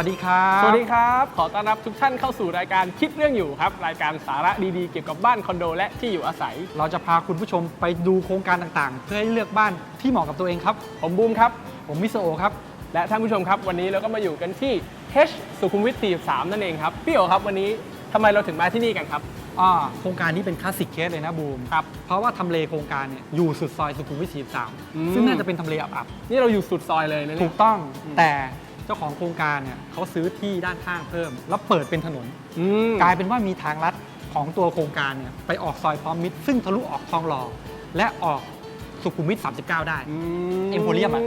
สวัสดีครับ สวัสดีครับ ขอต้อนรับทุกท่านเข้าสู่รายการคิดเรื่องอยู่ครับ รายการสาระดีๆ เกี่ยวกับบ้านคอนโดและที่อยู่อาศัย เราจะพาคุณผู้ชมไปดูโครงการต่างๆ เพื่อให้เลือกบ้านที่เหมาะกับตัวเองครับ ผมบูมครับ ผมมิสโอครับ และท่านผู้ชมครับ วันนี้เราก็มาอยู่กันที่ H สุขุมวิท 43 นั่นเองครับ พี่โอครับวันนี้ทำไมเราถึงมาที่นี่กันครับอ่าโครงการนี้เป็นคลาสสิกเคสเลยนะบูมครับเพราะว่าทำเลโครงการเนี่ยอยู่สุดซอยสุขุมวิทอืม43ซึ่งน่าจะเป็นทำเลอับนี่เราอยู่สุดซอยเลยนะๆเนี่ถูยกต้องอืมแต่เจ้าของโครงการเนี่ยเขาซื้อที่ด้านข้างเพิ่ม แล้วเปิดเป็นถนน อืมกลายเป็นว่ามีทางลัดของตัวโครงการเนี่ยไปออกซอยพร้อมมิตร ซึ่งทะลุออกทองหล่อและออกสุขุมวิท 39 ได้ม Emporium อะ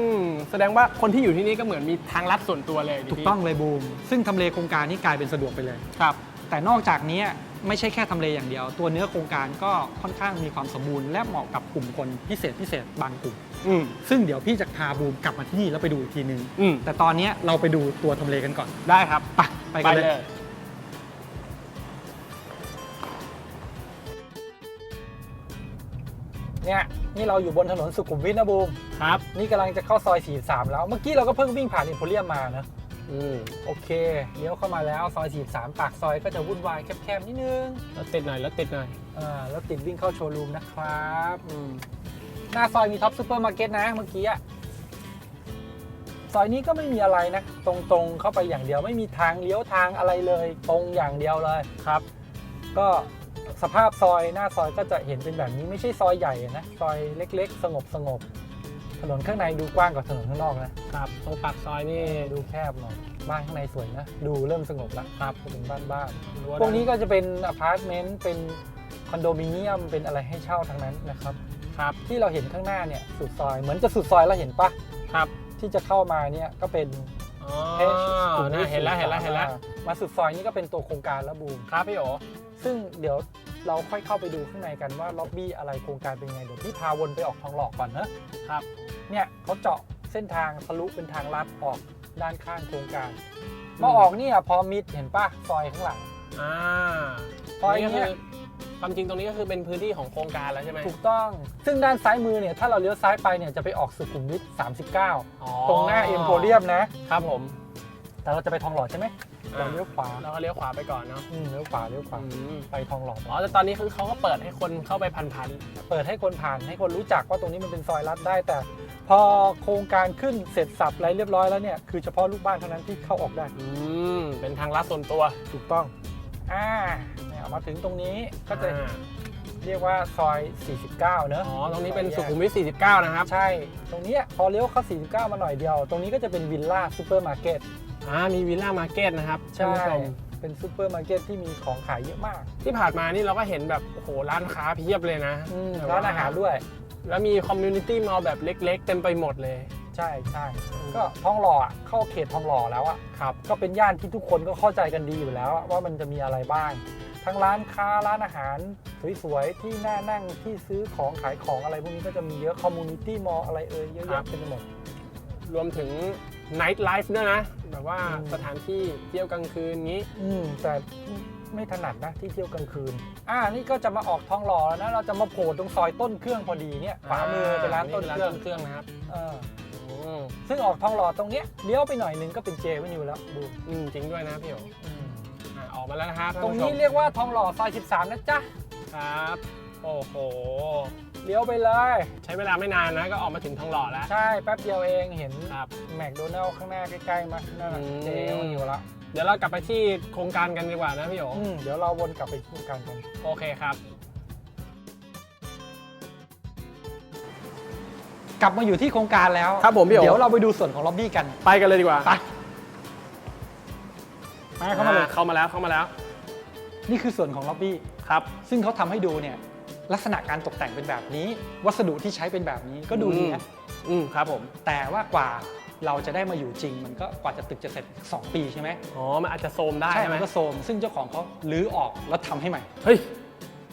แสดงว่าคนที่อยู่ที่นี่ก็เหมือนมีทางลัดส่วนตัวเลยดิถูกพี่ต้องเลยบูม ซึ่งทำเลโครงการนี้กลายเป็นสะดวกไปเลย ครับ แต่นอกจากนี้ ไม่ใช่แค่ทำเลอย่างเดียว ตัวเนื้อโครงการก็ค่อนข้างมีความสมบูรณ์และเหมาะกับกลุ่มคนพิเศษพิเศษบางกลุ่ม อืม ซึ่งเดี๋ยวพี่จะพาบูมกลับมาที่นี่แล้วไปดูอีกทีนึง อืม แต่ตอนนี้เราไปดูตัวทำเลกันก่อนได้ครับ ไปไปกันเลย เนี่ย นี่เราอยู่บนถนนสุขุมวิทนะบูม ครับ นี่กำลังจะเข้าซอย 43 แล้ว เมื่อกี้เราก็เพิ่งวิ่งผ่านอิมโพเรียมมานะ อืมโอเคเลี้ยวเข้ามาแล้วซอย43ปากซอยก็จะวุ่นวายแคบๆนิดนึงแล้วติดหน่อยแล้วติดหน่อยอ่าแล้วติดวิ่งเข้าโชว์รูมนะครับอืมหน้าซอยมีท็อปซูเปอร์มาร์เก็ตนะเมื่อกี้อะซอยนี้ก็ไม่มีอะไรนะ ตรงๆเข้าไปอย่างเดียวไม่มีทางเลี้ยวทางอะไรเลย ตรงอย่างเดียวเลยครับ ก็สภาพซอยหน้าซอยก็จะเห็นเป็นแบบนี้ไม่ใช่ซอยใหญ่นะ ซอยเล็กๆ สงบสงบๆ ถนนข้างในดูกว้างกว่าถนนข้างนอกนะครับตรงปากซอยนี่ดูแคบหน่อยบ้านข้างในสวยนะ ดูเริ่มสงบแล้วครับเป็นบ้านบ้านๆรั้พวกนี้ก็จะเป็นอพาร์ตเมนต์เป็นคอนโดมิเนียมเป็นอะไรให้เช่าทั้งนั้นนะครับครับที่เราเห็นข้างหน้าเนี่ยสุดซอยเหมือนจะสุดซอยแล้วเห็นปะครับ ที่จะเข้ามาเนี่ยก็เป็นอ๋อ H สุขุมน่าวิทเห็นแล้วเห็นแล้วเห็นแล้วมาสุดซอยนี้ก็เป็นตัวโครงการแล้วบูมครับพี่โอ ซึ่งเดี๋ยวเราค่อยเข้าไปดูข้างในกันว่าล็อบบี้อะไรโครงการเป็นไง เดี๋ยวพี่พาวนไปออกทองหลอกก่อนนะครับ เนี่ยเขาเจาะเส้นทางทะลุเป็นทางลัดออกด้านข้างโครงการมาออกเนี่ยพอมิดเห็นปะซอยข้างหลังอ่าซอยนี่ก็เนี้คืยอความจริงตรงนี้ก็คือเป็นพื้นที่ของโครงการแล้วใช่ไหมถูกต้อง ซึ่งด้านซ้ายมือเนี่ยถ้าเราเลี้ยวซ้ายไปเนี่ยจะไปออกสุขุมวิทอ๋อ39 ตรงหน้าเอ็มโพเรียมนะครับผม แต่เราจะไปทองหล่อใช่ไหมอ่า เราเลี้ยวขวาเราก็เลี้ยวขวาไปก่อนเนาะอืมเลี้ยวขวาเลี้ยวขวาอืมไปทองหล่ออ๋อแต่ตอนนี้คือเขาก็เปิดให้คนเข้าไปพันเปิดให้คนผ่านให้คนรู้จักว่าตรงนี้มันเป็นซอยลัดได้แต่ พอโครงการขึ้นเสร็จสับอะไรเรียบร้อยแล้วเนี่ยคือเฉพาะลูกบ้านเท่านั้นที่เข้าออกได้ๆอืมเป็นทางลัดส่วนตัวถูกต้องอ่าเนี่ยมาถึงตรงนี้ก็จะอ่าเรียกว่าซอย 49 เนอะอ๋อ ตรงนี้เป็นสุขุมวิท 49 นะครับ ใช่ ตรงเนี้ยพอเลี้ยวเข้า 49 มาหน่อยเดียว ตรงนี้ก็จะเป็นวิลล่าซูเปอร์มาร์เก็ต อ่ามีวิลล่ามาร์เก็ตนะครับท่านผู้ชมเป็นซูเปอร์มาร์เก็ตที่มีของขายเยอะมากที่ผ่านมานี่เราก็เห็นแบบโอ้โหร้านค้าเพียบเลยนะอืมแบบร้านอาหารด้วย แล้วมีคอมมูนิตี้มอลแบบเล็ก ๆ เต็มไปหมดเลย ใช่ใช่ก็ทองหล่ออะเข้าเขตทองหล่อแล้วอะครับ ก็เป็นย่านที่ทุกคนก็เข้าใจกันดีอยู่แล้วอะว่ามันจะมีอะไรบ้าง ทั้งร้านค้าร้านอาหารสวยๆที่น่านั่งที่ซื้อของขายของอะไรพวกนี้ก็จะมีเยอะคอมมูนิตี้มอลอะไรเอ่ยเยอะครัแยะบ เต็มไปหมด รวมถึง ไนท์ไลฟ์ด้วยนะ แบบว่าอืมสถานที่เที่ยวกลางคืนงี้ อืมแต่ไม่ถนัดนะที่เที่ยวกลางคืน อ่า นี่ก็จะมาออกทองหล่อแล้วนะ เราจะมาโผล่ตรงซอยต้นเครื่องพอดีเนี่ยขวามือเป็นร้านต้นเครื่องต้นเครื่องนะครับเอออืมซึ่งออกทองหล่อตรงเนี้ยเลี้ยวไปหน่อยนึงก็เป็นเจวินิวแล้วดูอืมจริงด้วยนะพี่โออืมอะออกมาแล้วนะครับตรงนี้เรียกว่าทองหล่อซอย 13 นะจ๊ะ ครับ โอ้โห เลี้ยวไปเลย ใช้เวลาไม่นานนะก็ออกมาถึงทองหล่อแล้ว ใช่ แป๊บเดียวเองเห็นครับ แมคโดนัลล์ข้างหน้าใกล้ๆมานั่นน่ะอืม เจวินิวแล้วเดี๋ยวเรากลับไปที่โครงการกันดีกว่านะพี่โอ อืมเดี๋ยวเราวนกลับไปที่กันกัน โอเคครับ กลับมาอยู่ที่โครงการแล้วครับผมพี่โอ๋ เดี๋ยวเราไปดูส่วนของล็อบบี้กันไปกันเลยดีกว่าไปมาเข้ามาเลย อ่เข้ามาแล้วเข้ามาแล้วนี่คือส่วนของล็อบบี้ ครับ ซึ่งเขาทำให้ดูเนี่ย ลักษณะการตกแต่งเป็นแบบนี้ วัสดุที่ใช้เป็นแบบนี้ก็ดูดีนะอืมครับผม แต่ว่ากว่าเราจะได้มาอยู่จริง มันก็กว่าจะตึกจะเสร็จ 2 ปีใช่ไหมอ๋อ มันอาจจะโซมได้ใช่ใช่ไหมมันก็โทรมซึ่งเจ้าของเขาลื้อออกแล้วทำให้ใหม่ เฮ้ย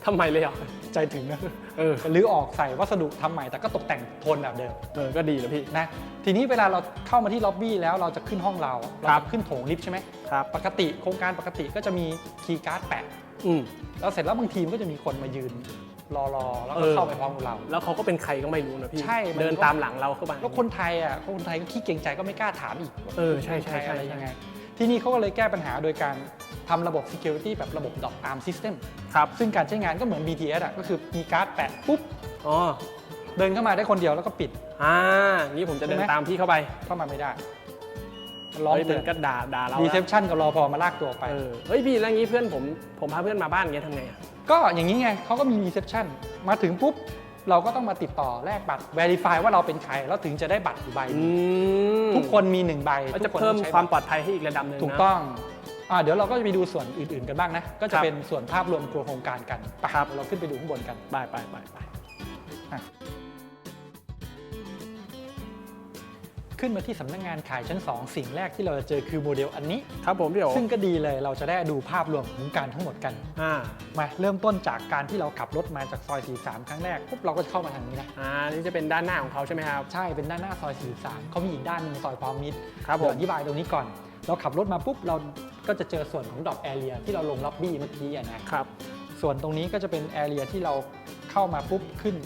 ทำไมเลยอะใจถึงนะเออลื้อออกใส่วัสดุทำใหม่แต่ก็ตกแต่งโทนแบบเดิม เออก็ดีนะพี่ นะทีนี้เวลาเราเข้ามาที่ล็อบบี้แล้วเราจะขึ้นห้องเราเราครับ จะขึ้นโถงลิฟต์ใช่ไหมครับ ปกติโครงการปกติก็จะมีคีย์การ์ดแปะ อืมแล้วเสร็จแล้วบางทีมก็จะมีคนมายืน รอรอแล้วก็เออเข้าไปพร้อมกับเรา แล้วเขาก็เป็นใครก็ไม่รู้นะพี่ ใช่มันเดินตามหลังเราเข้าไปแล้วคนไทยอะคนไทยก็ขี้เกรงใจก็ไม่กล้าถามอีกเออใช่ใช่คนไทยใช่อะไรยังไง ที่นี่เขาก็เลยแก้ปัญหาโดยการทำระบบ security แบบระบบ dot arm system ครับ ซึ่งการใช้งานก็เหมือน BTS อะก็คือมีการ์ดแปะปุ๊บอ๋อเดินเข้ามาได้คนเดียวแล้วก็ปิด อ่างี้ผมจะเดินใช่ไหมตามพี่เข้าไป เข้ามาไม่ได้ร้องเฮ้ยเตืมัอนนก็ด่าด่าเรารีแล้วเซพชันกับรอพอมาลากตัวออกไปเออเฮ้ยพี่แล้วงี้เพื่อนผมผมพาเพื่อนมาบ้านอย่างเงี้ยทำไงอะ ก็อย่างนี้ไงเขาก็มีรีเซพชันมาถึงปุ๊บ เราก็ต้องมาติดต่อแลกบัตร Verify ว่าเราเป็นใคร แล้วถึงจะได้บัตรอยู่ใบหอืนึ่งมทุกคนมีหนึ่งใบก็ทุจะกคนเพิ่มต้องใช้ความบัตรปลอดภัยให้อีกระดับหนึ่งนะ ถูกต้องอ่าเดี๋ยวเราก็จะไปดูส่วนอื่นๆกันบ้างนะ ก็คจะรับ เป็นส่วนภาพรวมโครงการกันไปครับเราขึ้นไปดูข้างบนกัน ไปไปไปไป ขึ้นมาที่สำนักงานขายชั้น 2 สิ่งแรกที่เราจะเจอคือโมเดลอันนี้ ครับผมพี่โอซึ่งก็ดีเลยเราจะได้ดูภาพรวมของการทั้งหมดกัน อ่ามาเริ่มต้นจากการที่เราขับรถมาจากซอย 43 ครั้งแรกปุ๊บเราก็จะเข้ามาทางนี้นะอ่านี่จะเป็นด้านหน้าของเขาใช่ไหมครับ ใช่เป็นด้านหน้าซอย 43เขามีอีกด้านหนึ่งซอยพร้อมมิตรครับผม เดี๋ยวอธิบายตรงนี้ก่อน เราขับรถมาปุ๊บเราก็จะเจอส่วนของดอกแอเรียที่เราลงล็อบบี้เมื่อกี้อะนะ ครับ ส่วนตรงนี้ก็จะเป็นแอเรียที่เราเข้ามาปุ๊บขึ้น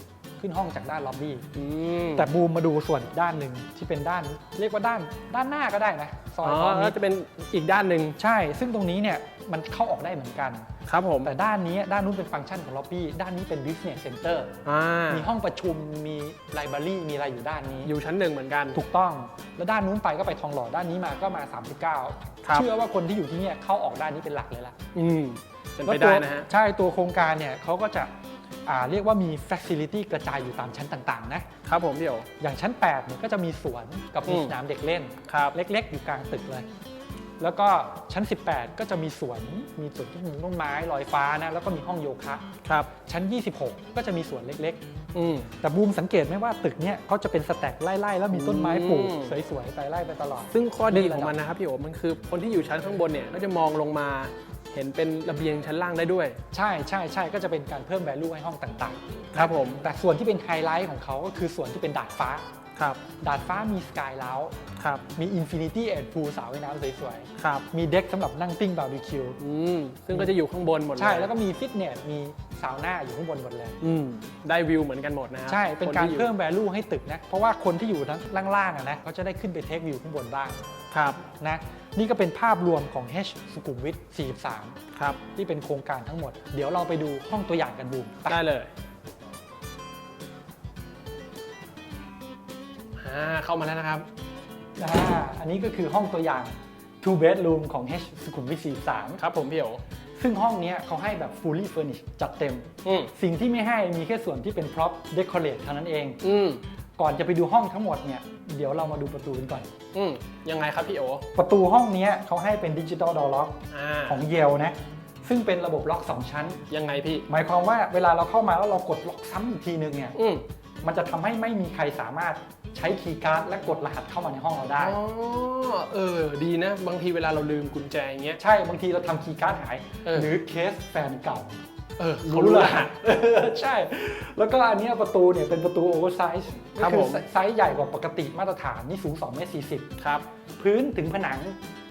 ขึ้นห้องจากด้านล็อบบี้ อืมแต่บูมมาดูส่วนอีกด้านหนึ่งที่เป็นด้าน เรียกว่าด้านด้านหน้าก็ได้นะซอ๋อยพร้ออมมิแล้วตรจะเป็นอีกด้านหนึ่งใช่ ซึ่งตรงนี้เนี่ยมันเข้าออกได้เหมือนกัน ครับผมแต่ด้านนี้ด้านนู้นเป็นฟังก์ชันของล็อบบี้ ด้านนี้เป็น business center อ่ามีห้องประชุมมีไลบรารีมีอะไรอยู่ด้านนี้ อยู่ชั้นหนึ่งเหมือนกัน ถูกต้อง แล้วด้านนู้นไปก็ไปทองหล่อด้านนี้มาก็มา39ครับเชื่อว่าคนที่อยู่ที่เนี่ยเข้าออกด้านนี้เป็นหลักเลยล่ะ อืมเป็นแล้วไปตัได้วนะฮะใช่ตัวโครงการเนี่ยเขาก็จะอ่า เรียกว่ามี facility กระจายอยู่ตามชั้นต่างๆ นะครับผมพี่โออย่างชั้น8เนี่ยก็จะมีสวนกับมีอืมสนามเด็กเล่น ครับ เล็กๆ อยู่กลางตึกเลย แล้วก็ชั้น 18 ก็จะมีสวน มีสวนที่มีต้นไม้ลอยฟ้านะ แล้วก็มีห้องโยคะ ครับ ชั้น 26 ก็จะมีสวนเล็กอืม ๆ แต่บูมสังเกตไหมว่าตึกเนี่ยเขาจะเป็นสแต็กไล่ๆ แล้วมีต้นไม้ปลูกอืม สวยๆ ไปไล่ไปตลอด ซึ่งข้อดีเล่นขระดับองมันนะครับพี่โอมันคือคนที่อยู่ชั้นข้างบนเนี่ยก็จะมองลงมา เห็นเป็นระเบียงชั้นล่างได้ด้วย ใช่ใช่ใช่ก็จะเป็นการเพิ่ม value ให้ห้องต่างๆครับผม แต่ส่วนที่เป็นไฮไลท์ของเขาก็คือส่วนที่เป็นดาดฟ้า ครับ ดาดฟ้ามีสกายเลาครับ มี Infinity Edge Pool สระว่ายน้ำสวยครับๆมีเด็กสำหรับนั่งปิ้งบาร์บีคิว อืมซึ่งก็จะอยู่ข้างบนหมดเลยใช่ แล้วก็มีฟิตเนส มีซาวน่าอยู่ข้างบนหมดเลย อืมได้วิวเหมือนกันหมดนะครัใช่ เป็นการคที่อยู่ เพิ่ม value ให้ตึกนะ เพราะว่าคนที่อยู่ทั้งล่างๆอะนะเขาจะได้ขึ้นไปเทควิวข้างบนบ้าง ครับนะนี่ก็เป็นภาพรวมของ H สุขุมวิท 43 ครับ ที่เป็นโครงการทั้งหมด เดี๋ยวเราไปดูห้องตัวอย่างกันบูมไปได้เลยอ่าเข้ามาแล้วนะครับอ่าอันนี้ก็คือห้องตัวอย่าง two bedroom ของ H สุขุมวิท 43 ครับผมพี่โอซึ่งห้องเนี้ยเขาให้แบบ fully furnished จัดเต็ม อืมสิ่งที่ไม่ให้มีแค่ส่วนที่เป็น prop decorate เท่านั้นเอง อืม ก่อนจะไปดูห้องทั้งหมดเนี่ย เดี๋ยวเรามาดูประตูกันก่อน อืมยังไงครับพี่โอประตูห้องเนี้ยเขาให้เป็นดิจิ t a l door lock อ่าของเยลนะ ซึ่งเป็นระบบล็อก 2 ชั้น ยังไงพี่ หมายความว่าเวลาเราเข้ามาแล้วเรากดล็อกซ้ำอีกทีนึงเนี่ย อืมมันจะทำให้ไม่มีใครสามารถใช้คีย์การ์ดและกดรหัสเข้ามาในห้องเราได้ อ๋อเออ ดีนะ บางทีเวลาเราลืมกุญแจอย่างเงี้ย ใช่ บางทีเราทำคีย์การ์ดหาย เออ หรือเคสแฟนเก่า เออเขารู้รหัสใช่ แล้วก็อันเนี้ยประตูเนี่ยเป็นประตูโอเวอร์ไซส์ครัก็บคืผอมไซส์ใหญ่กว่าปกติมาตรฐานนี่สูง2เมตร40 ครับ พื้นถึงผนัง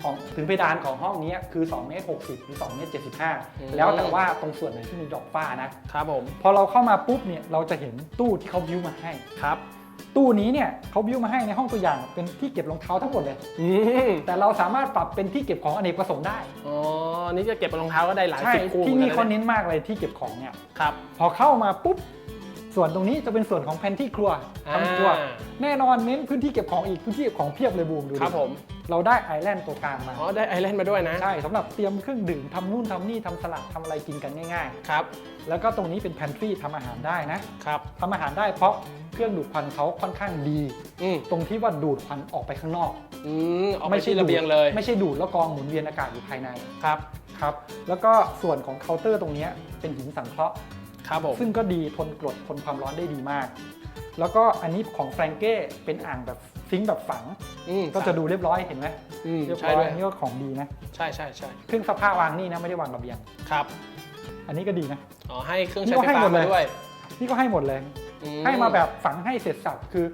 ของถึงเพดานของห้องเนี้ยคือ2เมตร60 หรือ2เมตรอืม75 แล้วแต่ว่าตรงส่วนไหนที่มีดอกฟ้านะครับผม พอเราเข้ามาปุ๊บเนี่ยเราจะเห็นตู้ที่เขาบิวมาให้ครับ ตู้นี้เนี่ยเขาบิวมาให้ในห้องตัวอย่างเป็นที่เก็บรองเท้าทั้งหมดเลย อืมแต่เราสามารถปรับเป็นที่เก็บของอเนกประสงค์ได้อ๋อนี่จะเก็บรองเท้าก็ได้หลายใช่สิบคู่ที่นี่หมืเขาอกัะเน้นมากเลยที่เก็บของเนี่ย ครับ พอเข้ามาปุ๊บ ส่วนตรงนี้จะเป็นส่วนของแพนที่ครัวทำครัวอ่าแน่นอนเน้นพื้นที่เก็บของอีกพื้นที่เก็บของเพียบเลยบูมดูดิครับผม เราได้ไอแลนด์ตัวกลางมา อ๋อ ได้ไอแลนด์มาด้วยนะ ใช่สำหรับเตรียมเครื่องดื่มทำนู่นทำนี่ทำสลัดทำอะไรกินกันง่ายครับๆแล้วก็ตรงนี้เป็นแพนทรีทำอาหารได้นะ ครับทำอาหารได้เพราะเครื่องดูดควันเขาค่อนข้างดีอืมตรงที่ว่าดูดควันออกไปข้างนอกอืมเอาไปที่ระเบียงเลย ไม่ใช่ดูดแล้วกองหมุนเวียนอากาศอยู่ภายใน ครับ ครับ แล้วก็ส่วนของเคาน์เตอร์ตรงเนี้ยเป็นหินสังเคราะห์ ครับผมซึ่งก็ดีทนกรดทนความร้อนได้ดีมาก แล้วก็อันนี้ของแฟรงเก้เป็นอ่างแบบซิงค์แบบฝัง อืมก็จะดูเรียบร้อยเห็นไหมอืมเรียบใช่ร้อด้วยยอันนี้ก็ของดีนะใช่ใช่ใช่เครื่องซักผ้าวางนี่นะไม่ได้วางระเบียง ครับอันนี้ก็ดีนะ อ๋อให้เครื่องนี่ใช้ก็ไฟให้ฟ้าหมดเลมาย ด้วยนี่ก็ให้หมดเลย อืให้มาแบบฝังให้เสร็จสับคือ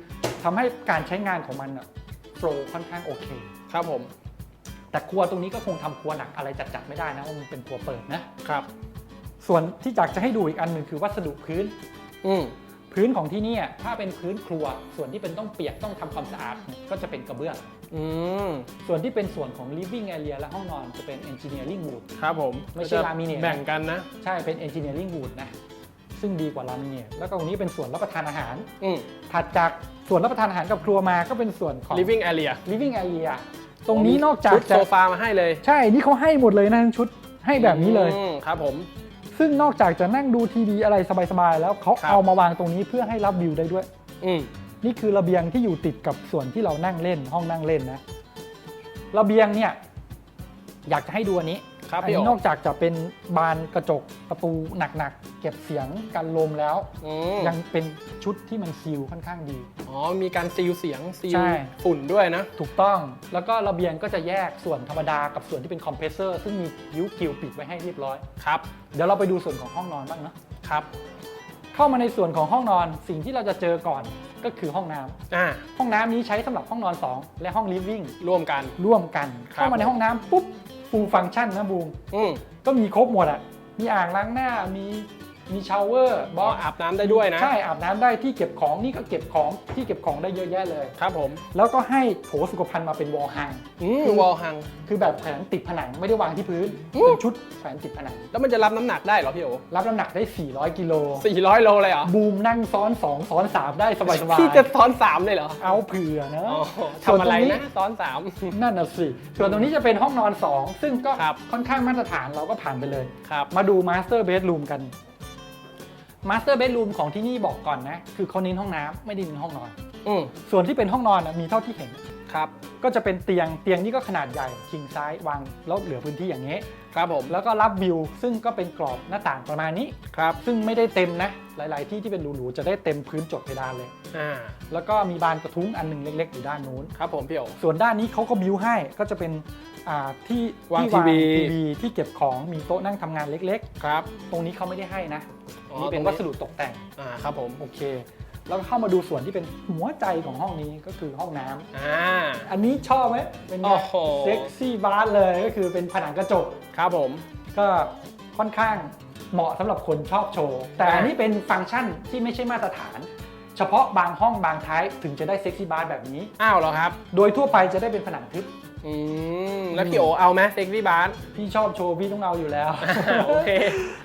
ทำให้การใช้งานของมันอะโฟล์ค่อนข้างโอเค ครับผมแต่ครัวตรงนี้ก็คงทำครัวหนักอะไรจัดๆไม่ได้นะเพราะมันเป็นครัวเปิดนะ ครับ ส่วนที่อยากจะให้ดูอีกอันหนึ่งคือวัสดุพื้น อืมพื้นของที่เนี่ยถ้าเป็นพื้นครัว ส่วนที่เป็นต้องเปียกต้องทำความสะอาดเนี่ยก็จะเป็นกระเบื้องอืมส่วนที่เป็นส่วนของ living area และห้องนอนจะเป็น engineering wood ครับผมไม่ใช่ก็จะ laminate แบ่งกันนะ ใช่เป็น engineering wood นะซึ่งดีกว่า laminate แล้วก็ตรงนี้เป็นส่วนรับประทานอาหารอืมถัดจากส่วนรับประทานอาหารกับครัวมาก็เป็นส่วนของ living area living area ตรงนี้นอกจากชุดจะโซฟามาให้เลย ใช่นี่เขาให้หมดเลยนะทั้งชุดให้แบบนี้เลยอืมครับผม ซึ่งนอกจากจะนั่งดูทีวีอะไรสบายๆแล้วเขาครับ เอามาวางตรงนี้เพื่อให้รับวิวได้ด้วย อืม นี่คือระเบียงที่อยู่ติดกับส่วนที่เรานั่งเล่นห้องนั่งเล่นนะ ระเบียงเนี่ย อยากจะให้ดูอันนี้ ครับอันพี่นี้โอนอกจากจะเป็นบานกระจกประตูหนักๆ เก็บเสียงกันลมแล้ว อืมยังเป็นชุดที่มันซีลค่อนข้างดี อ๋อ มีการซีลเสียงซีลใช่ ฝุ่นด้วยนะ ถูกต้องแล้วก็ระเบียงก็จะแยกส่วนธรรมดากับส่วนที่เป็นคอมเพรสเซอร์ซึ่งมียิ้วกิวปิดไว้ให้เรียบร้อย ครับ เดี๋ยวเราไปดูส่วนของห้องนอนบ้างเนาะครับ เข้ามาในส่วนของห้องนอนสิ่งที่เราจะเจอก่อนก็คือห้องน้ำอ่า ห้องน้ำนี้ใช้สำหรับห้องนอน 2 และห้องลิฟวิ่งร่วมกัน ร่วมกัน ครับ เข้ามาในห้องน้ำปุ๊บ ฟูลฟังก์ชันนะบูมอืมก็มีครบหมดอะมีอ่างล้างหน้ามี มีชาวเวอร์บออาบน้ำได้ด้วยนะ ใช่อาบน้ำได้ที่เก็บของนี่ก็เก็บของที่เก็บของได้เยอะแยะเลย ครับผม แล้วก็ให้โถสุขภัณฑ์มาเป็นวอลฮัง อืมคือวอลหัง คือแบบแขวนติดผนังไม่ได้วางที่พื้น อืม เป็นชุดแขวนติดผนัง แล้วมันจะรับน้ำหนักได้เหรอพี่โอรับน้ำหนักได้ 400 กิโล 400 โลเลยเหรอบูมนั่งซ้อน 2 ซ้อน 3 ได้สบายๆพี่จะซ้อนสามเลยเหรอเอาเผื่อเนอะอ๋อส่วนทำอะไรตรงนี้นะซ้อนสาม นั่นน่ะสิส่วนตรงนี้จะเป็นห้องนอน 2 ซึ่งก็ครับ ค่อนข้างมาตรฐานเราก็ผ่านไปเลย ครับ มาดูมาสเตอร์เบดรูมกัน มาสเตอร์เบดรูมของที่นี่บอกก่อนนะ คือเขาเน้นห้องน้ำไม่ได้เน้นห้องนอน อืมส่วนที่เป็นห้องนอนนะมีเท่าที่เห็น ครับ ก็จะเป็นเตียงเตียงนี่ก็ขนาดใหญ่คิงไซส์วางแล้วเหลือพื้นที่อย่างนี้ ครับผม แล้วก็รับวิว ซึ่งก็เป็นกรอบหน้าต่างประมาณนี้ ครับ ซึ่งไม่ได้เต็มนะ หลาย ๆ ที่ที่เป็นหรูๆจะได้เต็มพื้นจดเพดานเลย อ่า แล้วก็มีบานกระทุ้งอันหนึ่งเล็ก ๆ อยู่ด้านนู้น ครับผมพี่โอ ส่วนด้านนี้เขาก็บิวให้ก็จะเป็นอ่าที่วางที่ทีวี ทีวีที่เก็บของมีโต๊ะนั่งทำงานเล็ก ครับ ๆ ตรงนี้เขาไม่ได้ให้นะ อ๋อนี่เป็นตรงวัสดุตกแต่งอ่าครับผมโอเค แล้วก็เข้ามาดูส่วนที่เป็นหัวใจของห้องนี้ก็คือห้องน้ำอ่า อันนี้ชอบไหมเป็นไงโอ้โห เซ็กซี่บาร์เลยก็คือเป็นผนังกระจก ครับผม ก็ค่อนข้างเหมาะสำหรับคนชอบโชว์ แต่อ่าอันนี้เป็นฟังก์ชันที่ไม่ใช่มาตรฐาน เฉพาะบางห้องบางท้ายถึงจะได้เซ็กซี่บาร์แบบนี้ อ้าวเหรอครับ โดยทั่วไปจะได้เป็นผนังทึบ อืมแล้วพี่โอเอาไหมเซ็กซี่บาร์ พี่ชอบโชว์พี่ต้องเอาอยู่แล้ว โอเค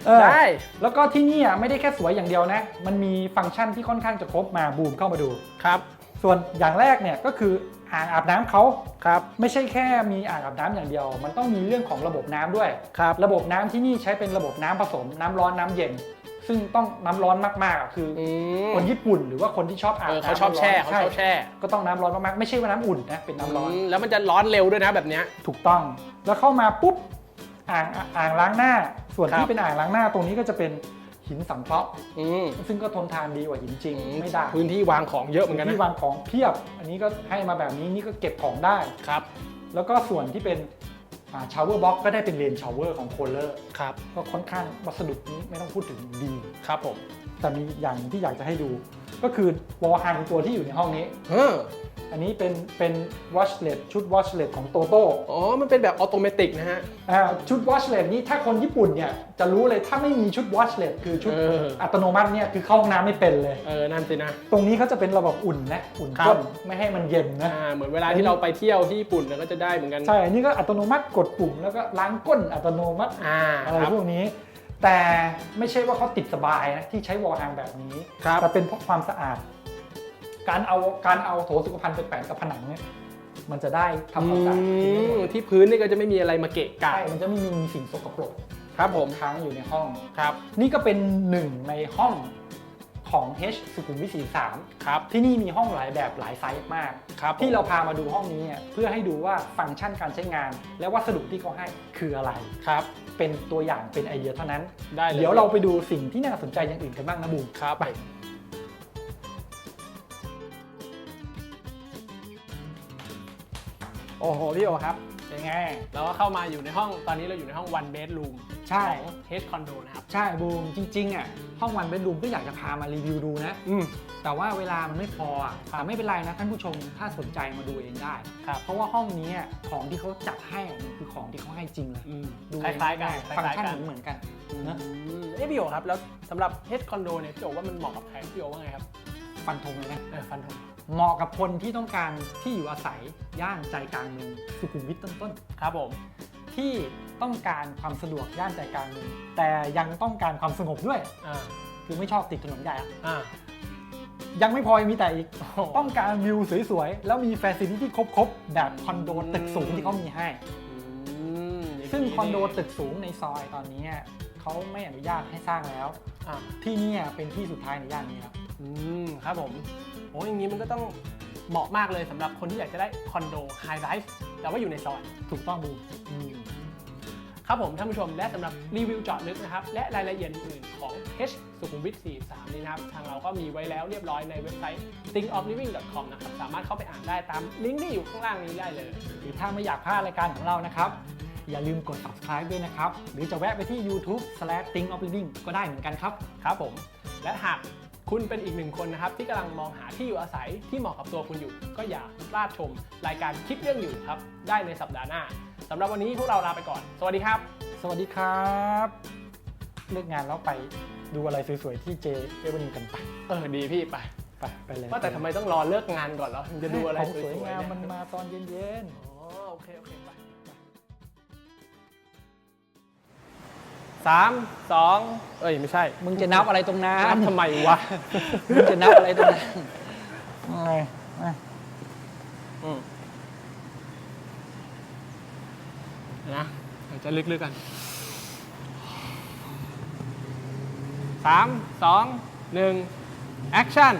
เออได้ แล้วก็ที่นี่อะไม่ได้แค่สวยอย่างเดียวนะ มันมีฟังก์ชันที่ค่อนข้างจะครบมาบูมเข้ามาดู ครับ ส่วนอย่างแรกเนี่ยก็คืออ่างอาบน้ำเขาครับ ไม่ใช่แค่มีอ่างอาบน้ำอย่างเดียว มันต้องมีเรื่องของระบบน้ำด้วย ครับ ระบบน้ำที่นี่ใช้เป็นระบบน้ำผสมน้ำร้อนน้ำเย็น ซึ่งต้องน้ำร้อนมากๆอะคืออือมคนญี่ปุ่นหรือว่าคนที่ชอบอาบเออน้ำเขาชอบแช่เขาใช่ชอบแช่ก็ต้องน้ำร้อนมากๆไม่ใช่ว่าน้ำอุ่นนะเป็นน้ำร้อนมแล้วมันจะร้อนเร็วด้วยนะแบบเนี้ย ถูกต้องแล้วเข้ามาปุ๊บอ่างอ่างล้างหน้า ส่วนครัที่บ เป็นอ่างล้างหน้าตรงนี้ก็จะเป็นหินสังเคราะห์อืมซึ่งก็ทนทานดีกว่าหินจริงไม่ด่างพื้นที่วางของเยอะเหมือนกันที่นะวางของเพียบ อันนี้ก็ให้มาแบบนี้นี่ก็เก็บของได้ ครับ แล้วก็ส่วนที่เป็น ชาวเวอร์บ็อกก็ได้เป็นเลนชาวเวอร์ของโคลเลอร์ครับก็ค่อนข้างวัสดุนี้ไม่ต้องพูดถึงดีครับผม แต่มีอย่างที่อยากจะให้ดู ก็คือวอลฮังตัวที่อยู่ในห้องนี้เออ อันนี้เป็นเป็นวอชเลตชุดวอชเลตของโตโต้อ๋อ มันเป็นแบบออโตเมติกนะฮะอ่าชุดวอชเลตนี้ถ้าคนญี่ปุ่นเนี่ยจะรู้เลยถ้าไม่มีชุดวอชเลตคือชุดเอออัตโนมัติเนี่ยคือเข้าห้องน้ำไม่เป็นเลย เออนั่นสินะ ตรงนี้เขาจะเป็นระบบอุ่นนะอุ่นครับก้นไม่ให้มันเย็นนะ อ่าเหมือนเวลาที่เราไปเที่ยวที่ญี่ปุ่นเนี่ยก็จะได้เหมือนกันใช่อันนี้ก็อัตโนมัติกดปุ่มแล้วก็ล้างก้นอัตโนมัติอ่าอะไรครับพวกนี้ แต่ไม่ใช่ว่าเขาติดสบายนะที่ใช้วอลฮังแบบนี้ ครับ แต่เป็นเพราะความสะอาด การเอาการเอาโถสุขภัณฑ์ไปแปะกับผนังเนี่ยมันจะได้ทำความสะอาดทิ้งได้หมอืมดที่พื้นนี่ก็จะไม่มีอะไรมาเกะกะใช่มันจะไม่มีสิ่งสกปรกครับผมค้างอยู่ในห้องครับ นี่ก็เป็นหนึ่งในห้องของ H สุขุมวิท43ครับ ที่นี่มีห้องหลายแบบหลายไซส์มากครับที่เราพามาดูห้องนี้เนี่ยเพื่อให้ดูว่าฟังก์ชันการใช้งาน และวัสดุที่เขาให้คืออะไรครับ เป็นตัวอย่างเป็นไอเดียเท่านั้นได้เลยเดี๋ยวเราไปดูสิ่งที่น่าสนใจอย่างอื่นกันบ้างนะบูมครับไป โอ้โหพี่โอครับ เป็นไง เราก็เข้ามาอยู่ในห้องตอนนี้เราอยู่ในห้อง one bedroom ใช่ ของ H condo นะครับ ใช่บูมจริงๆอะห้องวันเบดรูมก็อยากจะพามารีวิวดูนะ อืม แต่ว่าเวลามันไม่พออะแต่ไม่เป็นไรนะท่านผู้ชมถ้าสนใจมาดูเองได้ ครับ เพราะว่าห้องนี้อะของที่เขาจัดให้อะมันคือของที่เขาให้จริงเลย อืมดูคล้ายๆกันคฟังก์ล้ายชันๆกันเหมือนๆกันนะอืมเอ้พี่โอครับ แล้วสำหรับ H condo เนี่ยพี่โอว่ามันเหมาะกับใครพี่โอว่าไงครับ ฟันธงเลยนะ เออฟันธง เหมาะกับคนที่ต้องการที่อยู่อาศัยย่านใจกลางเมืองสุขุมวิทต้นครับผม ๆที่ต้องการความสะดวกย่านใจกลางเมืองแต่ยังต้องการความสงบด้วย อ่า คือไม่ชอบติดถนนใหญ่อะอ่ายังไม่พอยังมีแต่อีก โอ้โหต้องการวิวสวยๆ แล้วมีแฟซิลิตี้ครบๆ แบบคอนโดตึกสูงที่เขามีให้ อืมย่าซึ่งคอนโดนี่ตึกสูงในซอยตอนนี้เขาไม่อนุญาตให้สร้างแล้ว อ่าที่เนี่ยเป็นที่สุดท้ายในย่านนี้แล้วอืม ครับผม โอ้อย่างนี้มันก็ต้องเหมาะมากเลยสำหรับคนที่อยากจะได้คอนโดไฮไรส์แต่ว่าอยู่ในซอย ถูกต้องบูครับผมท่านผู้ชมและสำหรับรีวิวเจาะลึกนะครับ และรายละเอียดอื่นๆของ H สุขุมวิท 43 นี้นะครับ ทางเราก็มีไว้แล้วเรียบร้อยในเว็บไซต์ thinkofliving.com นะครับ สามารถเข้าไปอ่านได้ตามลิงก์ที่อยู่ข้างล่างนี้ได้เลย หรือถ้าไม่อยากพลาดรายการของเรานะครับ อย่าลืมกด subscribe ด้วยนะครับ หรือจะแวะไปที่ YouTube slash think of living ก็ได้เหมือนกันครับ ครับผม และหาก คุณเป็นอีกหนึ่งคนนะครับ ที่กำลังมองหาที่อยู่อาศัยที่เหมาะกับตัวคุณอยู่ ก็อย่าพลาดชมรายการคิดเรื่องอยู่ครับ ได้ในสัปดาห์หน้าสำหรับวันนี้พวกเราลาไปก่อน สวัสดีครับ สวัสดีครับ เลิกงานแล้วไปดูอะไรสวยๆที่เจเอเวอร์นิวกันไปเออดีพี่ไปไปไปเลยว่าแต่ทำไมต้องรอเลิกงานก่อนเหรอถึงจะดูอะไรของสสววยยๆงามเนี่ยมันมาตอนเย็นๆ อ๋อโอเคโอเคไป สามสองเอ้ยไม่ใช่มึงจะนับอะไรตรงนั้นันบทำไมวะ มึงจะนับอะไรตรงนั้นอะไรอะอืมนะเราจะลึกๆกันสามสองหนึ่งแอคชั่น